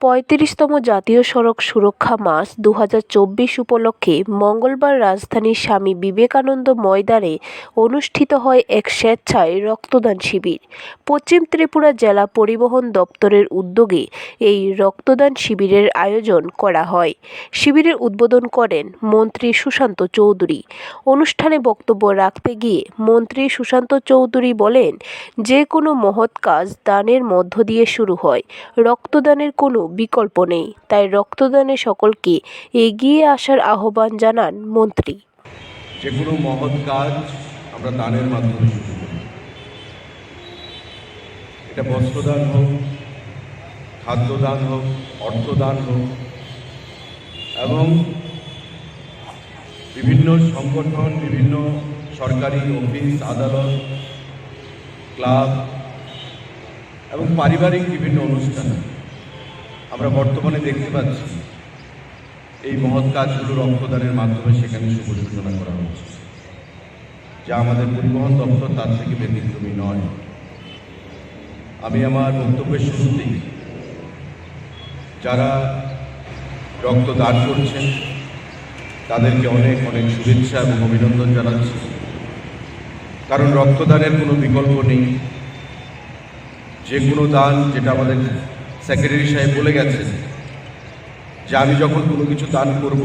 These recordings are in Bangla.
পঁয়ত্রিশতম জাতীয় সড়ক সুরক্ষা মাস দু হাজার চব্বিশ উপলক্ষে মঙ্গলবার রাজধানীর স্বামী বিবেকানন্দ ময়দানে অনুষ্ঠিত হয় এক স্বেচ্ছায় রক্তদান শিবির। পশ্চিম ত্রিপুরা জেলা পরিবহন দপ্তরের উদ্যোগে এই রক্তদান শিবিরের আয়োজন করা হয়। শিবিরের উদ্বোধন করেন মন্ত্রী সুশান্ত চৌধুরী। অনুষ্ঠানে বক্তব্য রাখতে গিয়ে মন্ত্রী সুশান্ত চৌধুরী বলেন, যে কোনো মহৎ কাজ দানের মধ্য দিয়ে শুরু হয়। রক্তদানের কোনো বিকল্প নেই। তাই রক্তদানে সকলকে এগিয়ে আসার আহ্বান জানান মন্ত্রী। যে কোনো মহৎ কাজ আমরা দানের মাধ্যমে শুরু করি। এটা বস্ত্রদান হোক, খাদ্যদান হোক, অর্থদান হোক, এবং বিভিন্ন সংগঠন, বিভিন্ন সরকারি অফিস, আদালত, ক্লাব, এবং পারিবারিক বিভিন্ন অনুষ্ঠান। আমরা বর্তমানে দেখতে পাচ্ছি, এই মহৎ কাজগুলো রক্তদানের মাধ্যমে সেখানে শুভ সূচনা করা হচ্ছে। যা আমাদের পরিবহন দপ্তর তার থেকে ব্যতিক্রমী নয়। আমি আমার বক্তব্যের শুরুতেই, যারা রক্তদান করছেন, তাদেরকে অনেক অনেক শুভেচ্ছা এবং অভিনন্দন জানাচ্ছি। কারণ রক্তদানের কোনো বিকল্প নেই। যে কোনো দান যেটা আমাদের সেক্রেটারি সাহেব বলে গেছেন যে আমি যখন কোনো কিছু দান করব,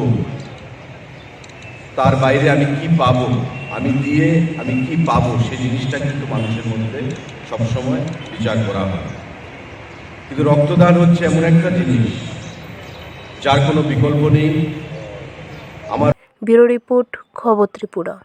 তার বাইরে আমি কি পাবো, আমি দিয়ে আমি কি পাব, সেই জিনিসটা কিন্তু মানুষের মধ্যে সবসময় বিচার করা হয়। কিন্তু রক্তদান হচ্ছে এমন একটা জিনিস, যার কোনো বিকল্প নেই। আমার ব্যুরো রিপোর্ট, খবর ত্রিপুরা।